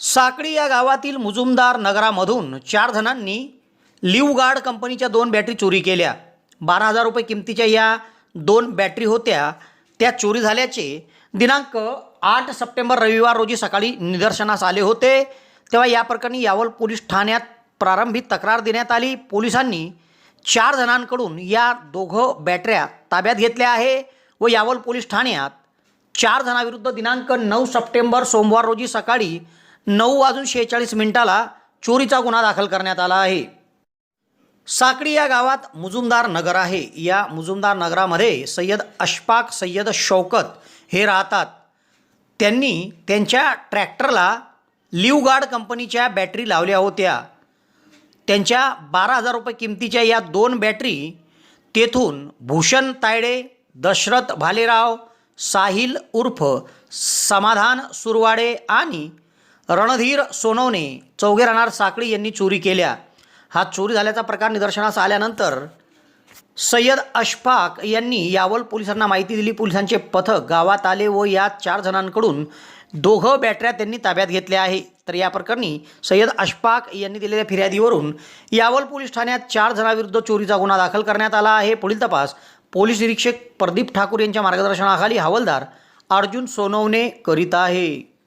साकळी या गावातील मुजुमदार नगरामधून चार जणांनी लिवगार्ड कंपनीच्या दोन बॅटरी चोरी केल्या. बारा हजार रुपये किमतीच्या या दोन बॅटरी होत्या. त्या चोरी झाल्याचे दिनांक आठ सप्टेंबर रविवार रोजी सकाळी निदर्शनास आले होते. तेव्हा या प्रकरणी यावल पोलीस ठाण्यात प्रारंभी तक्रार देण्यात आली. पोलिसांनी चार जणांकडून या दोघं बॅटऱ्या ताब्यात घेतल्या आहे व यावल पोलीस ठाण्यात चार जणांविरुद्ध दिनांक नऊ सप्टेंबर सोमवार रोजी सकाळी नऊ वाजून शेहेचाळीस मिनिटाला चोरीचा गुन्हा दाखल करण्यात आला आहे. साकडी या गावात मुजुमदार नगर आहे. या मुजुमदार नगरामध्ये सय्यद अशफाक सय्यद शौकत हे राहतात. त्यांनी त्यांच्या ट्रॅक्टरला लिवगार्ड कंपनीच्या बॅटरी लावल्या होत्या. त्यांच्या बारा हजार रुपये किमतीच्या या दोन बॅटरी तेथून भूषण तायडे दशरथ भालेराव साहिल उर्फ समाधान सुरवाडे आणि रणधीर सोनवणे चौघे राहणार साकळी यांनी चोरी केल्या. हा चोरी झाल्याचा प्रकार निदर्शनास आल्यानंतर सय्यद अशफाक यांनी यावल पोलिसांना माहिती दिली. पोलिसांचे पथक गावात आले व या चार जणांकडून दोघं बॅटऱ्या त्यांनी ताब्यात घेतल्या आहे. तर या प्रकरणी सय्यद अशफाक यांनी दिलेल्या फिर्यादीवरून यावल पोलीस ठाण्यात चार जणांविरुद्ध चोरीचा गुन्हा दाखल करण्यात आला आहे. पुढील तपास पोलीस निरीक्षक प्रदीप ठाकूर यांच्या मार्गदर्शनाखाली हवालदार अर्जुन सोनवणे करीत आहे.